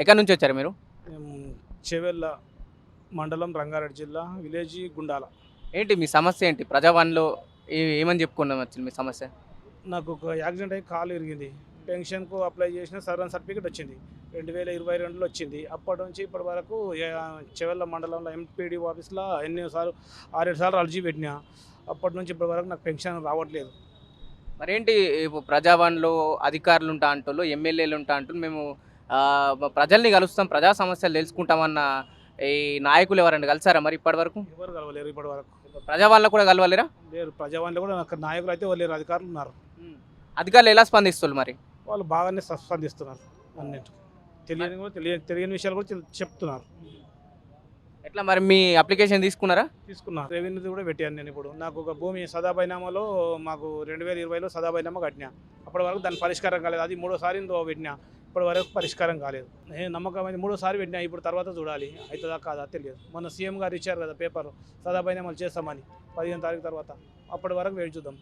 ఎక్కడి నుంచి వచ్చారు మీరు? చెవెళ్ళ మండలం రంగారెడ్డి జిల్లా విలేజ్ గుండాల. ఏంటి మీ సమస్య ఏంటి? ప్రజావాణిలో ఏమని చెప్పుకున్నాం వచ్చింది మీ సమస్య? నాకు ఒక యాక్సిడెంట్ అయ్యి కాలు ఇరిగింది పెన్షన్కు అప్లై చేసిన సర్వన్ సర్టిఫికేట్ వచ్చింది. రెండు వేల ఇరవై రెండులో వచ్చింది. అప్పటి నుంచి ఇప్పటి వరకు చెవెళ్ళ మండలంలో ఎంపీడీ ఆఫీస్లో ఎన్నోసార్లు ఆరేడు సార్లు అర్జీ పెట్టినా అప్పటి నుంచి ఇప్పటి వరకు నాకు పెన్షన్ రావట్లేదు. మరేంటి ఇప్పుడు ప్రజావాణిలో అధికారులు ఉంటా అంటున్నారు ఎమ్మెల్యేలు ఉంటా అంటున్నారు మేము ప్రజల్ని కలుస్తాం ప్రజా సమస్యలు తెలుసుకుంటామన్న ఈ నాయకులు ఎవరండి కలిసారా మరి ఇప్పటి వరకు? ఎవరు కలవలేరు ఇప్పటి వరకు. ప్రజావాణిలో కూడా కలవలేరా? లేరు ప్రజావాణిలో కూడా నాకు నాయకులు అయితే లేరు అధికారులు ఉన్నారు. అధికారులు ఎలా స్పందిస్తారు మరి? వాళ్ళు బాగానే స్పందిస్తున్నారు తెలియని కూడా తెలియని తెలియని విషయాలు కూడా చెప్- చెప్తున్నారు. ఎట్లా మరి మీ అప్లికేషన్ తీసుకున్నారా? తీసుకున్నాను రెవెన్యూ కూడా పెట్టాను నేను ఇప్పుడు. నాకు ఒక భూమి సదాబైనామాలో మాకు రెండు వేల ఇరవైలో సదాబైనామా కట్టినా. అప్పటి వరకు దాని పరిష్కారం కాలేదు. అది మూడోసారి పెట్టినా. ఇప్పటి వరకు పరిష్కారం కాలేదు. నేను నమ్మకమైంది మూడోసారి పెట్టినా ఇప్పుడు తర్వాత చూడాలి. అవుతుందా కాదా తెలియదు. మొన్న సీఎం గారు ఇచ్చారు కదా పేపర్ సదాబైనామాలు చేస్తామని పదిహేను తారీఖు తర్వాత. అప్పటి వరకు వేచి చూద్దాం.